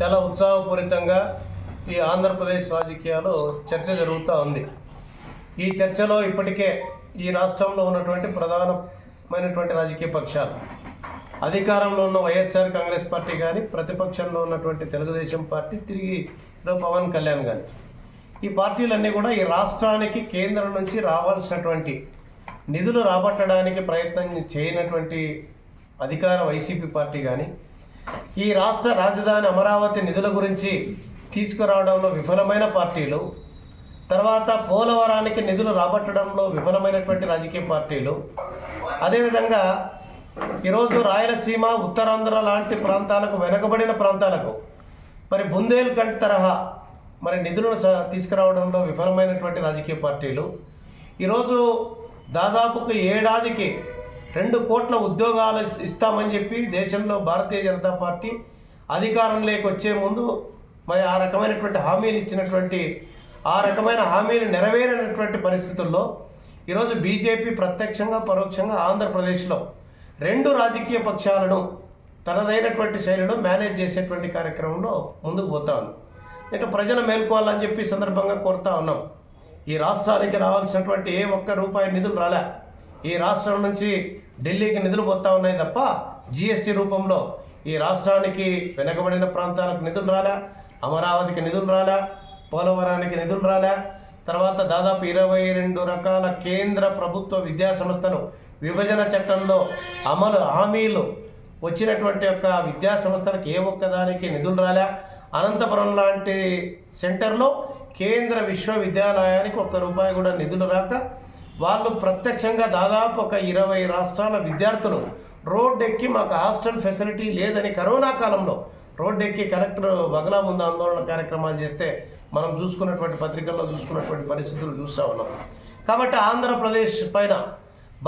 చాలా ఉత్సాహపూరితంగా ఈ ఆంధ్రప్రదేశ్ రాజకీయాలు చర్చ జరుగుతూ ఉంది. ఈ చర్చలో ఇప్పటికే ఈ రాష్ట్రంలో ఉన్నటువంటి ప్రధానమైనటువంటి రాజకీయ పక్షాలు అధికారంలో ఉన్న వైఎస్ఆర్ కాంగ్రెస్ పార్టీ కానీ ప్రతిపక్షంలో ఉన్నటువంటి తెలుగుదేశం పార్టీ తిరిగి పవన్ కళ్యాణ్ కానీ ఈ పార్టీలన్నీ కూడా ఈ రాష్ట్రానికి కేంద్రం నుంచి రావాల్సినటువంటి నిధులు రాబట్టడానికి ప్రయత్నం చేయనటువంటి అధికార వైసీపీ పార్టీ కానీ ఈ రాష్ట్ర రాజధాని అమరావతి నిధుల గురించి తీసుకురావడంలో విఫలమైన పార్టీలు తర్వాత పోలవరానికి నిధులు రాబట్టడంలో విఫలమైనటువంటి రాజకీయ పార్టీలు అదేవిధంగా ఈరోజు రాయలసీమ ఉత్తరాంధ్ర లాంటి ప్రాంతాలకు వెనకబడిన ప్రాంతాలకు మరి బుందేల్ఖండ్ తరహా మరి నిధులను తీసుకురావడంలో విఫలమైనటువంటి రాజకీయ పార్టీలు ఈరోజు దాదాపుకు ఏడాదికి రెండు కోట్ల ఉద్యోగాలు ఇస్తామని చెప్పి దేశంలో భారతీయ జనతా పార్టీ అధికారంలోకి వచ్చే ముందు మరి ఆ రకమైనటువంటి హామీలు ఇచ్చినటువంటి ఆ రకమైన హామీలు నెరవేరినటువంటి పరిస్థితుల్లో ఈరోజు బీజేపీ ప్రత్యక్షంగా పరోక్షంగా ఆంధ్రప్రదేశ్లో రెండు రాజకీయ పక్షాలను తనదైనటువంటి శైలిలో మేనేజ్ చేసేటువంటి కార్యక్రమంలో ముందుకు పోతా ఉన్నాం ఇటు ప్రజలు మేల్కోవాలని చెప్పి సందర్భంగా కోరుతా ఉన్నాం. ఈ రాష్ట్రానికి రావాల్సినటువంటి ఏ ఒక్క రూపాయి నిధులు రాలే. ఈ రాష్ట్రం నుంచి ఢిల్లీకి నిధులు పోతా ఉన్నాయి తప్ప జిఎస్టీ రూపంలో ఈ రాష్ట్రానికి వెనకబడిన ప్రాంతాలకు నిధులు రాలే అమరావతికి నిధులు రాలే పోలవరానికి నిధులు రాలే. తర్వాత దాదాపు ఇరవై రెండు రకాల కేంద్ర ప్రభుత్వ విద్యా సంస్థను విభజన చట్టంలో అమలు హామీలు వచ్చినటువంటి యొక్క విద్యా సంస్థలకు ఏ ఒక్కదానికి నిధులు రాలే. అనంతపురం లాంటి సెంటర్లో కేంద్ర విశ్వవిద్యాలయానికి ఒక్క రూపాయి కూడా నిధులు రాక వాళ్ళు ప్రత్యక్షంగా దాదాపు ఒక ఇరవై రాష్ట్రాల విద్యార్థులు రోడ్ ఎక్కి మాకు హాస్టల్ ఫెసిలిటీ లేదని కరోనా కాలంలో రోడ్డు ఎక్కి కలెక్టర్ బగలా ముందు ఆందోళన కార్యక్రమాలు చేస్తే మనం చూసుకున్నటువంటి పత్రికల్లో చూసుకున్నటువంటి పరిస్థితులు చూస్తూ ఉన్నాం. కాబట్టి ఆంధ్రప్రదేశ్ పైన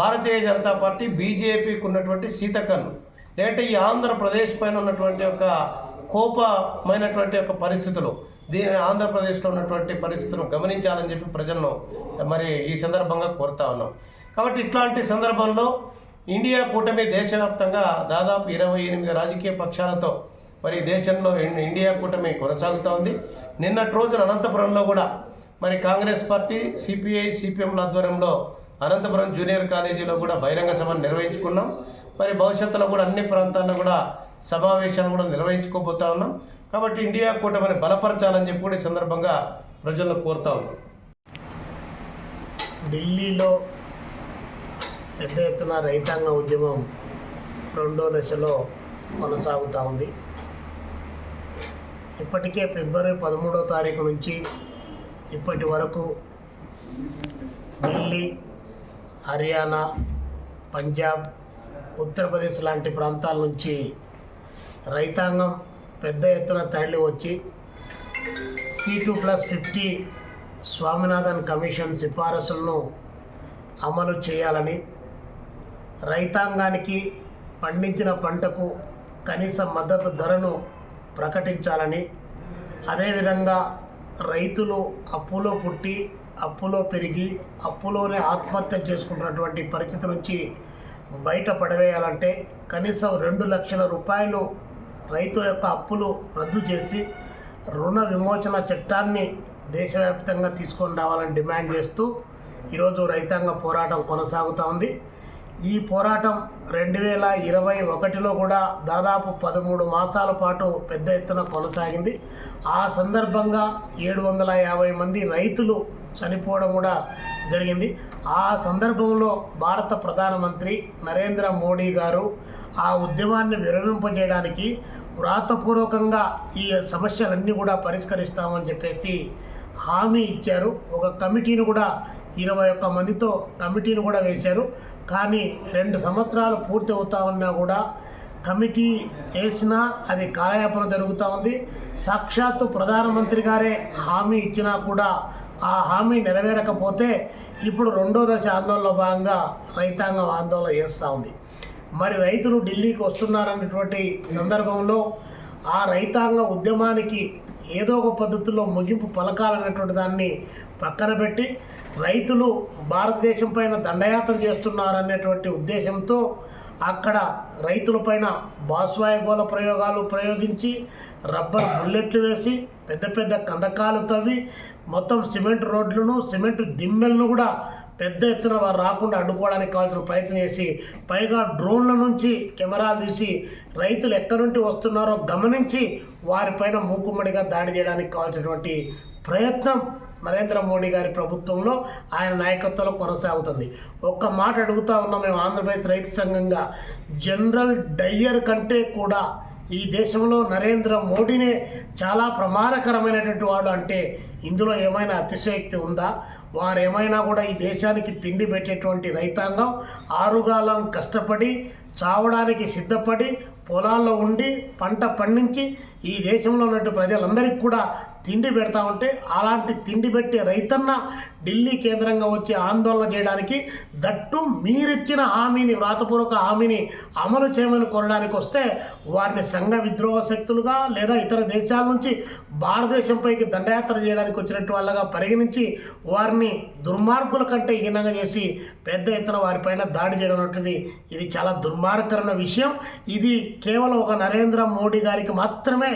భారతీయ జనతా పార్టీ బీజేపీకి ఉన్నటువంటి సీతకన్ను. లేదంటే ఈ ఆంధ్రప్రదేశ్ పైన ఉన్నటువంటి ఒక కోపమైనటువంటి ఒక పరిస్థితులు. దీని ఆంధ్రప్రదేశ్లో ఉన్నటువంటి పరిస్థితులను గమనించాలని చెప్పి ప్రజలను మరి ఈ సందర్భంగా కోరుతా ఉన్నాం. కాబట్టి ఇట్లాంటి సందర్భంలో ఇండియా కూటమి దేశవ్యాప్తంగా దాదాపు ఇరవై ఎనిమిది రాజకీయ పక్షాలతో మరి దేశంలో ఇండియా కూటమి కొనసాగుతూ ఉంది. నిన్నటి రోజున అనంతపురంలో కూడా మరి కాంగ్రెస్ పార్టీ సిపిఐ సిపిఎంల ఆధ్వర్యంలో అనంతపురం జూనియర్ కాలేజీలో కూడా బహిరంగ సభను నిర్వహించుకున్నాం. మరి భవిష్యత్తులో కూడా అన్ని ప్రాంతాల్లో కూడా సమావేశాలు కూడా నిర్వహించుకోబోతా ఉన్నాం. కాబట్టి ఇండియా కూటమిని బలపరచాలని చెప్పి కూడా ఈ సందర్భంగా ప్రజలను కోరుతా ఉన్నాం. ఢిల్లీలో పెద్ద ఎత్తున రైతాంగ ఉద్యమం రెండో దశలో కొనసాగుతూ ఉంది. ఇప్పటికే ఫిబ్రవరి పదమూడో తారీఖు నుంచి ఇప్పటి వరకు ఢిల్లీ హర్యానా పంజాబ్ ఉత్తరప్రదేశ్ లాంటి ప్రాంతాల నుంచి రైతాంగం పెద్ద ఎత్తున తరలి వచ్చి C two plus fifty Swaminathan commission సిఫారసులను అమలు చేయాలని రైతాంగానికి పండించిన పంటకు కనీస మద్దతు ధరను ప్రకటించాలని అదేవిధంగా రైతులు అప్పులో పుట్టి అప్పులో పెరిగి అప్పులోనే ఆత్మహత్య చేసుకుంటున్నటువంటి పరిస్థితి నుంచి బయట పడవేయాలంటే కనీసం రెండు లక్షల రూపాయలు రైతు యొక్క అప్పులు రద్దు చేసి రుణ విమోచన చట్టాన్ని దేశవ్యాప్తంగా తీసుకొని రావాలని డిమాండ్ చేస్తూ ఈరోజు రైతాంగ పోరాటం కొనసాగుతూ ఉంది. ఈ పోరాటం రెండు వేల ఇరవై ఒకటిలో కూడా దాదాపు పదమూడు మాసాల పాటు పెద్ద ఎత్తున కొనసాగింది. ఆ సందర్భంగా ఏడు వందల యాభై మంది రైతులు చనిపోవడం కూడా జరిగింది. ఆ సందర్భంలో భారత ప్రధానమంత్రి నరేంద్ర మోడీ గారు ఆ ఉద్యమాన్ని విరమింపజేయడానికి వ్రాతపూర్వకంగా ఈ సమస్యలన్నీ కూడా పరిష్కరిస్తామని చెప్పేసి హామీ ఇచ్చారు. ఒక కమిటీని కూడా ఇరవై ఒక్క మందితో కమిటీని కూడా వేశారు. కానీ రెండు సంవత్సరాలు పూర్తి అవుతా ఉన్నా కూడా కమిటీ వేసినా అది కాలయాపన జరుగుతూ ఉంది. సాక్షాత్తు ప్రధానమంత్రి గారే హామీ ఇచ్చినా కూడా ఆ హామీ నెరవేరకపోతే ఇప్పుడు రెండో దశ ఆందోళనలో భాగంగా రైతాంగం ఆందోళన చేస్తూ ఉంది. మరి రైతులు ఢిల్లీకి వస్తున్నారన్నటువంటి సందర్భంలో ఆ రైతాంగ ఉద్యమానికి ఏదో ఒక పద్ధతిలో ముగింపు పలకాలన్నటువంటి దాన్ని పక్కన పెట్టి రైతులు భారతదేశం పైన దండయాత్ర చేస్తున్నారనేటువంటి ఉద్దేశంతో అక్కడ రైతులపైన బాస్వాయుగోల ప్రయోగాలు ప్రయోగించి రబ్బర్ బుల్లెట్లు వేసి పెద్ద పెద్ద కందకాలు తవ్వి మొత్తం సిమెంట్ రోడ్లను సిమెంట్ దిమ్మెలను కూడా పెద్ద ఎత్తున వారు రాకుండా అడ్డుకోవడానికి కావాల్సిన ప్రయత్నం చేసి పైగా డ్రోన్ల నుంచి కెమెరాలు తీసి రైతులు ఎక్కడి నుండి వస్తున్నారో గమనించి వారిపైన మూకుమ్మడిగా దాడి చేయడానికి కావాల్సినటువంటి ప్రయత్నం నరేంద్ర మోడీ గారి ప్రభుత్వంలో ఆయన నాయకత్వంలో కొనసాగుతుంది. ఒక్క మాట అడుగుతా ఉన్నాం మేము ఆంధ్రప్రదేశ్ రైతు సంఘంగా జనరల్ డయ్యర్ కంటే కూడా ఈ దేశంలో నరేంద్ర మోడీనే చాలా ప్రమాదకరమైనటువంటి వాడు అంటే ఇందులో ఏమైనా అతిశయోక్తి ఉందా? వారేమైనా కూడా ఈ దేశానికి తిండి పెట్టేటువంటి రైతాంగం ఆరుగాలం కష్టపడి చావడానికి సిద్ధపడి పొలాల్లో ఉండి పంట పండించి ఈ దేశంలో ఉన్నటువంటి ప్రజలందరికీ కూడా తిండి పెడతా ఉంటే అలాంటి తిండి పెట్టే రైతన్న ఢిల్లీ కేంద్రంగా వచ్చి ఆందోళన చేయడానికి దట్టు మీరిచ్చిన హామీని వ్రాతపూర్వక హామీని అమలు చేయమని కోరడానికి వస్తే వారిని సంఘ విద్రోహ శక్తులుగా లేదా ఇతర దేశాల నుంచి భారతదేశంపైకి దండయాత్ర చేయడానికి వచ్చినట్టు వాళ్ళగా పరిగణించి వారిని దుర్మార్గుల కంటే హీనంగా చేసి పెద్ద ఎత్తున వారిపైన దాడి చేయడం అనేది ఇది చాలా దుర్మార్గకరమైన విషయం. ఇది కేవలం ఒక నరేంద్ర మోడీ గారికి మాత్రమే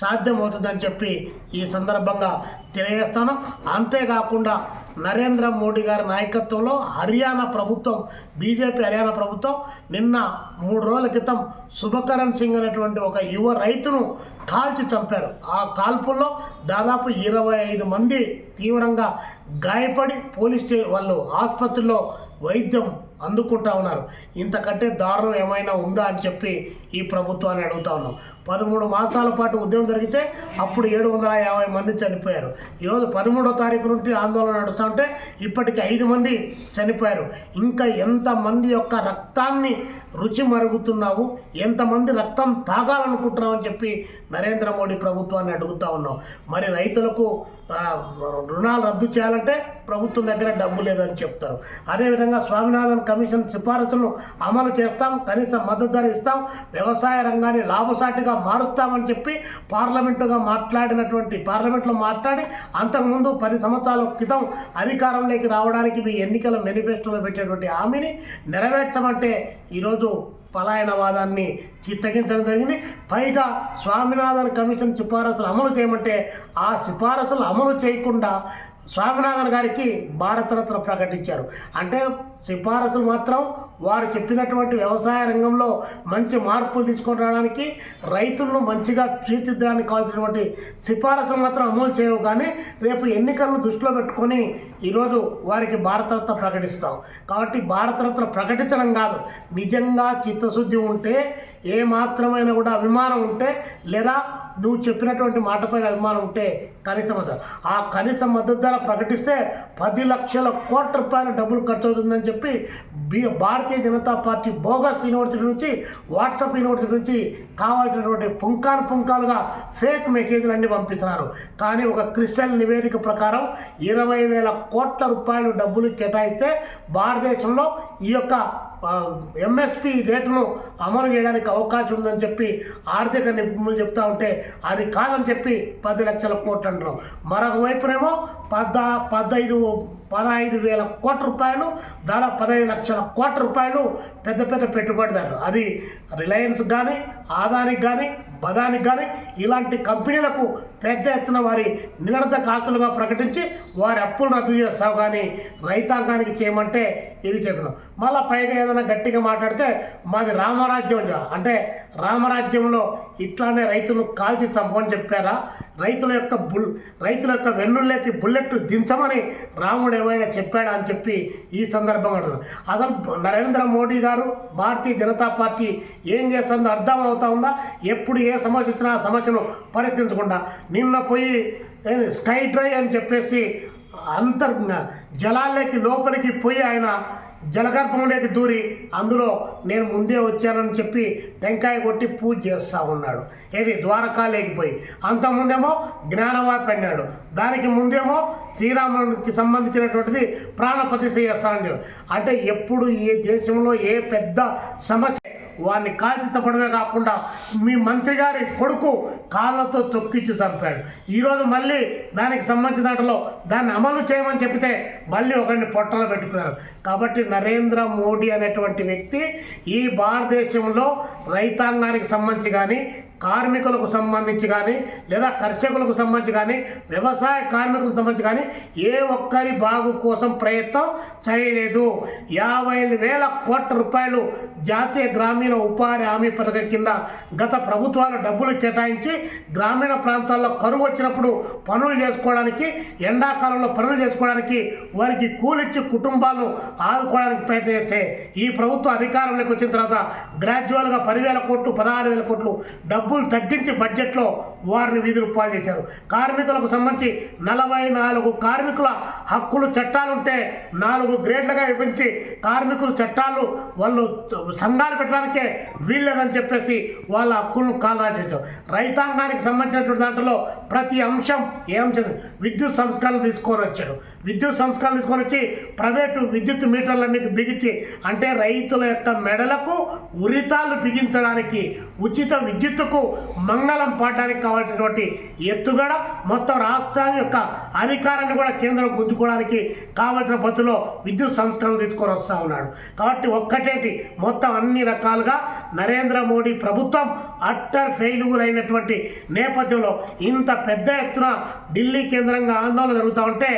సాధ్యమవుతుందని చెప్పి ఈ సందర్భంగా తెలియజేస్తాను. అంతేకాకుండా నరేంద్ర మోడీ గారి నాయకత్వంలో హర్యానా ప్రభుత్వం బీజేపీ హర్యానా ప్రభుత్వం నిన్న మూడు రోజుల క్రితం శుభకరణ్ సింగ్ అనేటువంటి ఒక యువ రైతును కాల్చి చంపారు. ఆ కాల్పుల్లో దాదాపు ఇరవై ఐదు మంది తీవ్రంగా గాయపడి పోలీస్ స్టే వాళ్ళు ఆసుపత్రిలో వైద్యం అందుకుంటా ఉన్నారు. ఇంతకంటే దారుణం ఏమైనా ఉందా అని చెప్పి ఈ ప్రభుత్వాన్ని అడుగుతా ఉన్నాం. పదమూడు మాసాల పాటు ఉద్యమం జరిగితే అప్పుడు ఏడు వందల యాభై మంది చనిపోయారు. ఈరోజు పదమూడో తారీఖు నుండి ఆందోళన నడుస్తూ ఉంటే ఇప్పటికి ఐదు మంది చనిపోయారు. ఇంకా ఎంతమంది యొక్క రక్తాన్ని రుచి మరుగుతున్నావు ఎంతమంది రక్తం తాగాలనుకుంటున్నావు అని చెప్పి నరేంద్ర మోడీ ప్రభుత్వాన్ని అడుగుతా ఉన్నాం. మరి రైతులకు రుణాలు రద్దు చేయాలంటే ప్రభుత్వం దగ్గర డబ్బు లేదని చెప్తారు. అదేవిధంగా స్వామినాథన్ కమిషన్ సిఫారసులను అమలు చేస్తాం కనీస మద్దతు ధర ఇస్తాం వ్యవసాయ రంగాన్ని లాభసాటిగా మారుస్తామని చెప్పి పార్లమెంటుగా మాట్లాడినటువంటి పార్లమెంట్లో మాట్లాడి అంతకుముందు పది సంవత్సరాల క్రితం అధికారంలోకి రావడానికి మీ ఎన్నికల మేనిఫెస్టోలో పెట్టేటువంటి హామీని నెరవేర్చమంటే ఈరోజు పలాయనవాదాన్ని చిత్తగించడం జరిగింది. పైగా స్వామినాథన్ కమిషన్ సిఫారసులు అమలు చేయమంటే ఆ సిఫారసులు అమలు చేయకుండా స్వామినాథన్ గారికి భారతరత్న ప్రకటించారు. అంటే సిఫారసులు మాత్రం వారు చెప్పినటువంటి వ్యవసాయ రంగంలో మంచి మార్పులు తీసుకొని రావడానికి రైతులను మంచిగా తీర్చిదిద్దడానికి కావాల్సినటువంటి సిఫారసులు మాత్రం అమలు చేయవు. కానీ రేపు ఎన్నికలను దృష్టిలో పెట్టుకొని ఈరోజు వారికి భారతరత్న ప్రకటిస్తాం. కాబట్టి భారతరత్న ప్రకటించడం కాదు. నిజంగా చిత్తశుద్ధి ఉంటే ఏ మాత్రమైనా కూడా అభిమానం ఉంటే లేదా నువ్వు చెప్పినటువంటి మాటపైన అభిమానం ఉంటే కనీస మద్దతు. ఆ కనీస మద్దతు ధర ప్రకటిస్తే పది లక్షల కోట్ల రూపాయల డబ్బులు ఖర్చు అవుతుందని చెప్పి B Bharatiya Janata party bogus university నుంచి వాట్సాప్ యూనివర్సిటీ నుంచి కావాల్సినటువంటి పుంకాను పుంకాలుగా ఫేక్ మెసేజ్లు అన్నీ పంపిస్తున్నారు. కానీ ఒక క్రిస్టల్ నివేదిక ప్రకారం ఇరవై వేల కోట్ల రూపాయలు డబ్బులు కేటాయిస్తే భారతదేశంలో ఈ యొక్క ఎంఎస్పి రేటును అమలు చేయడానికి అవకాశం ఉందని చెప్పి ఆర్థిక నిపుణులు చెప్తా ఉంటే అది కాదని చెప్పి పది లక్షల కోట్లు అంటున్నాం. మరొక వైపునేమో పద్ద పదహైదు పదహైదు వేల కోట్ల రూపాయలు దాదాపు పదహైదు లక్షల కోట్ల రూపాయలు పెద్ద పెద్ద పెట్టుబడిదారులు. అది రిలయన్స్ కానీ ఆదానికి కానీ బదానికి కానీ ఇలాంటి కంపెనీలకు పెద్ద ఎత్తున వారి నిరర్ధక ఆస్తులుగా ప్రకటించి వారి అప్పులు రద్దు చేస్తావు కానీ రైతాంగానికి చేయమంటే ఇది చెప్పినాం మళ్ళీ పైగా ఏదైనా గట్టిగా మాట్లాడితే మాది రామరాజ్యం అంటే రామరాజ్యంలో ఇట్లానే రైతులు కాల్చి చంపమని చెప్పారా? రైతుల యొక్క బుల్ రైతుల యొక్క వెన్నుల్లోకి బుల్లెట్ దించమని రాముడు ఏమైనా చెప్పాడా అని చెప్పి ఈ సందర్భంగా అడుగుతుంది అసలు నరేంద్ర మోడీ గారు భారతీయ జనతా పార్టీ ఏం చేస్తుందో అర్థం అవుతా ఉందా? ఎప్పుడు ఏ ఏ సమస్య వచ్చినా ఆ సమస్యను పరిష్కరించకుండా నిన్న పోయి స్కై డ్రై అని చెప్పేసి అంతర్ జలాల్లోకి లోపలికి పోయి ఆయన జలగర్భంలోకి దూరి అందులో నేను ముందే వచ్చానని చెప్పి టెంకాయ కొట్టి పూజ చేస్తూ ఉన్నాడు. ఏది? ద్వారకా లేకపోయి అంతకుముందేమో జ్ఞానవాపి అన్నాడు. దానికి ముందేమో శ్రీరామునికి సంబంధించినటువంటిది ప్రాణ ప్రతిష్ఠ చేస్తానని అంటే ఎప్పుడు ఏ దేశంలో ఏ పెద్ద సమస్య వారిని కాల్చి కాకుండా మీ మంత్రి గారి కొడుకు కాళ్ళతో తొక్కిచ్చి చంపాడు. ఈరోజు మళ్ళీ దానికి సంబంధించిన దాంట్లో దాన్ని అమలు చేయమని చెప్తే మళ్ళీ ఒకరిని పొట్టలో పెట్టుకున్నారు. కాబట్టి నరేంద్ర మోడీ అనేటువంటి వ్యక్తి ఈ భారతదేశంలో రైతాంగానికి సంబంధించి కానీ కార్మికులకు సంబంధించి కానీ లేదా కర్షకులకు సంబంధించి కానీ వ్యవసాయ కార్మికులకు సంబంధించి కానీ ఏ ఒక్కరి బాగు కోసం ప్రయత్నం చేయలేదు. యాభై వేల కోట్ల రూపాయలు జాతీయ గ్రామీణ ఉపాధి హామీ పథకం కింద గత ప్రభుత్వాలు డబ్బులు కేటాయించి గ్రామీణ ప్రాంతాల్లో కరువు వచ్చినప్పుడు పనులు చేసుకోవడానికి ఎండాకాలంలో పనులు చేసుకోవడానికి వారికి కూలిచ్చి కుటుంబాలను ఆదుకోవడానికి ప్రయత్నం చేస్తే ఈ ప్రభుత్వం అధికారంలోకి వచ్చిన తర్వాత గ్రాడ్యువల్గా పదివేల కోట్లు పదహారు వేల కోట్లు డబ్బులు తగ్గించి బడ్జెట్లో వారిని విధులు పాలు చేశారు. కార్మికులకు సంబంధించి నలభై నాలుగు కార్మికుల హక్కులు చట్టాలుంటే నాలుగు గ్రేడ్లుగా విభజించి కార్మికుల చట్టాలు వాళ్ళు సంఘాలు పెట్టడానికే వీల్లేదని చెప్పేసి వాళ్ళ హక్కులను కాలరాజేశారు. రైతాంగానికి సంబంధించినటువంటి దాంట్లో ప్రతి అంశం ఏ అంశం? విద్యుత్ సంస్కరణ తీసుకొని వచ్చాడు. విద్యుత్ సంస్కరణ తీసుకొని వచ్చి ప్రైవేటు విద్యుత్ మీటర్లన్నీ బిగించి అంటే రైతుల యొక్క మెడలకు ఉరితాలు బిగించడానికి ఉచిత విద్యుత్తుకు మంగళం పాడడానికి కావాల్సినటువంటి ఎత్తుగడ మొత్తం రాష్ట్రాన్ని యొక్క అధికారాన్ని కూడా కేంద్రం గుంజుకోవడానికి కావలసిన పద్ధతిలో విద్యుత్ సంస్కరణ తీసుకొని వస్తూ ఉన్నాడు. కాబట్టి ఒక్కటేంటి? మొత్తం అన్ని రకాలుగా నరేంద్ర మోడీ ప్రభుత్వం అట్టర్ ఫెయిల్యూర్ అయినటువంటి నేపథ్యంలో ఇంత పెద్ద ఎత్తున ఢిల్లీ కేంద్రంగా ఆందోళన జరుగుతూ ఉంటే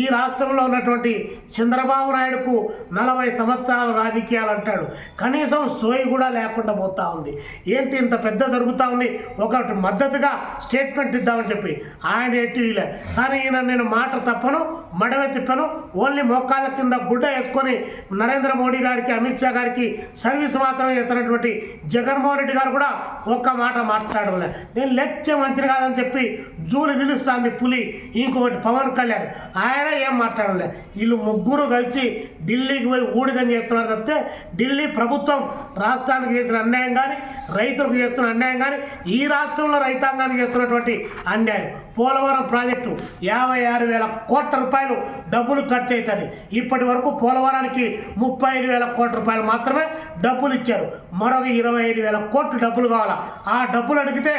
ఈ రాష్ట్రంలో ఉన్నటువంటి చంద్రబాబు నాయుడుకు నలభై సంవత్సరాల రాజకీయాలు అంటాడు. కనీసం సోయి కూడా లేకుండా పోతా ఉంది. ఏంటి ఇంత పెద్ద జరుగుతూ ఉంది? ఒకటి మద్దతుగా స్టేట్మెంట్ ఇద్దామని చెప్పి. ఆయన వీలే కానీ ఈయన నేను మాట తప్పను మడవ తిప్పను ఓన్లీ మోకాళ్ళ కింద గుడ్డ వేసుకొని నరేంద్ర మోడీ గారికి అమిత్ షా గారికి సర్వీస్ మాత్రమే చేస్తున్నటువంటి జగన్మోహన్ రెడ్డి గారు కూడా ఒక్క మాట మాట్లాడలే నేను లెచ్చే మంచిది కాదని చెప్పి జూలు పిలుస్తుంది పులి ఇంకొకటి పవన్ కళ్యాణ్. ఆయన ఏం మాట్లాడలే. వీళ్ళు ముగ్గురు కలిసి ఢిల్లీకి పోయి ఊడిగని చేస్తున్నారు తప్పితే ఢిల్లీ ప్రభుత్వం రాష్ట్రానికి చేసిన అన్యాయం కానీ రైతులకు చేస్తున్న అన్యాయం కానీ ఈ రాష్ట్రంలో రైతాంగానికి చేస్తున్నటువంటి అన్యాయం. పోలవరం ప్రాజెక్టు యాభై ఆరు వేల కోట్ల రూపాయలు డబ్బులు ఖర్చు అవుతుంది ఇప్పటి వరకు పోలవరానికి ముప్పై ఐదు వేల కోట్ల రూపాయలు మాత్రమే డబ్బులు ఇచ్చారు. మరొక ఇరవై ఐదు వేల కోట్లు డబ్బులు కావాలా? ఆ డబ్బులు అడిగితే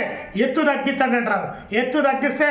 ఎత్తు తగ్గిస్తాడంటారు ఎత్తు తగ్గిస్తే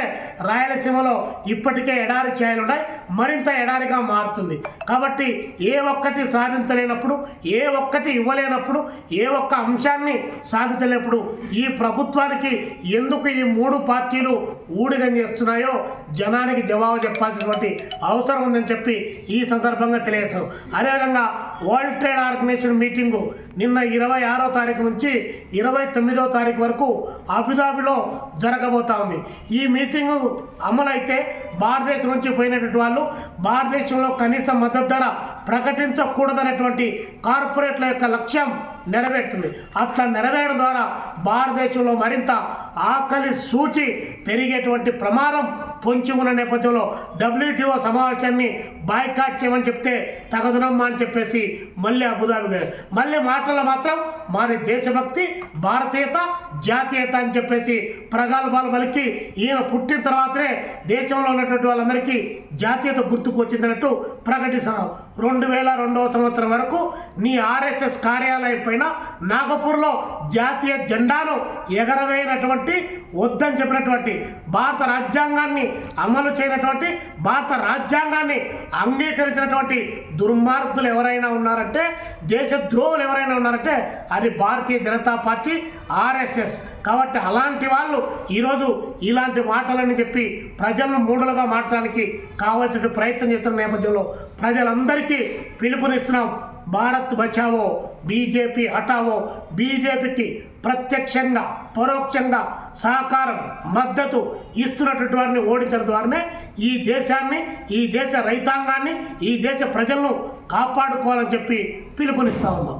రాయలసీమలో ఇప్పటికే ఎడారి ఛాయలు ఉన్నాయి మరింత ఎడారిగా మారుతుంది. కాబట్టి ఏ ఒక్కటి సాధించలేనప్పుడు ఏ ఒక్కటి ఇవ్వలేనప్పుడు ఏ ఒక్క అంశాన్ని సాధించలేనప్పుడు ఈ ప్రభుత్వానికి ఎందుకు ఈ మూడు పార్టీలు ఊడిగం చేస్తున్నాయో జనానికి జవాబు చెప్పాల్సినటువంటి అవసరం ఉందని చెప్పి ఈ సందర్భంగా తెలియజేస్తాం అదేవిధంగా వరల్డ్ ట్రేడ్ ఆర్గనైజేషన్ మీటింగు నిన్న ఇరవై ఆరో తారీఖు నుంచి ఇరవై తొమ్మిదో తారీఖు వరకు అబుదాబిలో జరగబోతా ఉంది. ఈ మీటింగు అమలైతే భారతదేశం నుంచి పోయినటువంటి వాళ్ళు భారతదేశంలో కనీస మద్దతు ధర ప్రకటించకూడదనేటువంటి కార్పొరేట్ల యొక్క లక్ష్యం నెరవేరుతుంది. అట్లా నెరవేరడం ద్వారా భారతదేశంలో మరింత ఆకలి సూచి పెరిగేటువంటి ప్రమాదం పొంచి ఉన్న నేపథ్యంలో డబ్ల్యూటీఓ సమావేశాన్ని బాయ్కాట్ చేయమని చెప్తే తగదునమ్మా అని చెప్పేసి మళ్ళీ అబుదాబి గారు మళ్ళీ మాటల్లో మాత్రం మాది దేశభక్తి భారతీయత జాతీయత అని చెప్పేసి ప్రగల్భాలు పలికి ఈయన పుట్టిన తర్వాతనే దేశంలో ఉన్నటువంటి వాళ్ళందరికీ జాతీయత గుర్తుకు వచ్చిందన్నట్టు ప్రకటిస్తున్నారు. రెండు వేల రెండవ సంవత్సరం వరకు నీ ఆర్ఎస్ఎస్ కార్యాలయం పైన నాగపూర్లో జాతీయ జెండాను ఎగరవేయనటువంటి వద్దని చెప్పినటువంటి భారత రాజ్యాంగాన్ని అమలు చేయనటువంటి భారత రాజ్యాంగాన్ని అంగీకరించినటువంటి దుర్మార్గులు ఎవరైనా ఉన్నారంటే దేశద్రోహులు ఎవరైనా ఉన్నారంటే అది భారతీయ జనతా పార్టీ ఆర్ఎస్ఎస్. కాబట్టి అలాంటి వాళ్ళు ఈరోజు ఇలాంటి మాటలని చెప్పి ప్రజలను మూడలుగా మార్చడానికి కావాల్సిన ప్రయత్నం చేస్తున్న నేపథ్యంలో ప్రజలందరికీ పిలుపునిస్తున్నాం భారత్ బచావో బీజేపీ హటావో బీజేపీకి ప్రత్యక్షంగా పరోక్షంగా సహకారం మద్దతు ఇస్తున్నటువంటి వారిని ఓడించడం ద్వారానే ఈ దేశాన్ని ఈ దేశ రైతాంగాన్ని ఈ దేశ ప్రజలను కాపాడుకోవాలని చెప్పి పిలుపునిస్తా ఉన్నాం.